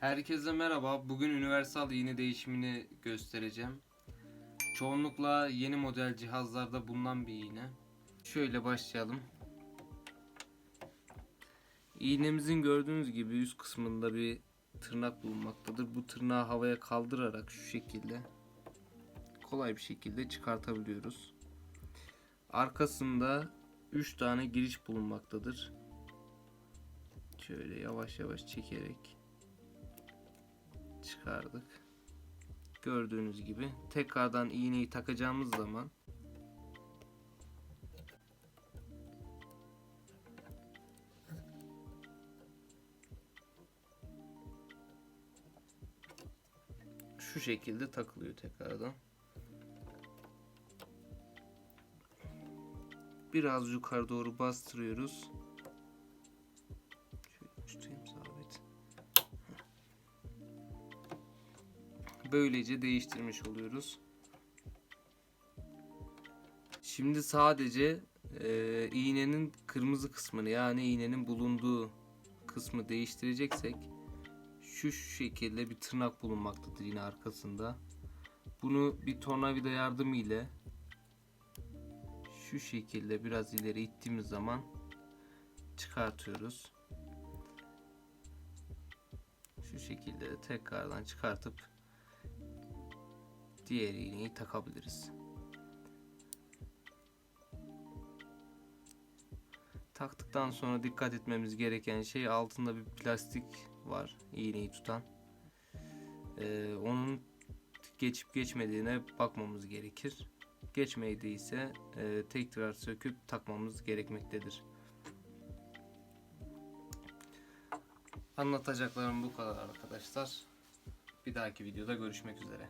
Herkese merhaba. Bugün universal iğne değişimini göstereceğim. Çoğunlukla yeni model cihazlarda bulunan bir iğne. Şöyle başlayalım. İğnemizin gördüğünüz gibi üst kısmında bir tırnak bulunmaktadır. Bu tırnağı havaya kaldırarak şu şekilde kolay bir şekilde çıkartabiliyoruz. Arkasında 3 tane giriş bulunmaktadır. Şöyle yavaş yavaş çekerek çıkardık. Gördüğünüz gibi tekrardan iğneyi takacağımız zaman şu şekilde takılıyor tekrardan. Biraz yukarı doğru bastırıyoruz. Böylece değiştirmiş oluyoruz. Şimdi sadece e, iğnenin kırmızı kısmını yani iğnenin bulunduğu kısmı değiştireceksek şu şekilde bir tırnak bulunmaktadır yine arkasında. Bunu bir tornavida yardımı ile şu şekilde biraz ileri ittiğimiz zaman çıkartıyoruz. Şu şekilde de tekrardan çıkartıp diğer iğneyi takabiliriz. Taktıktan sonra dikkat etmemiz gereken şey altında bir plastik var iğneyi tutan. Ee, onun geçip geçmediğine bakmamız gerekir. Geçmediyse e, tekrar söküp takmamız gerekmektedir. Anlatacaklarım bu kadar arkadaşlar. Bir dahaki videoda görüşmek üzere.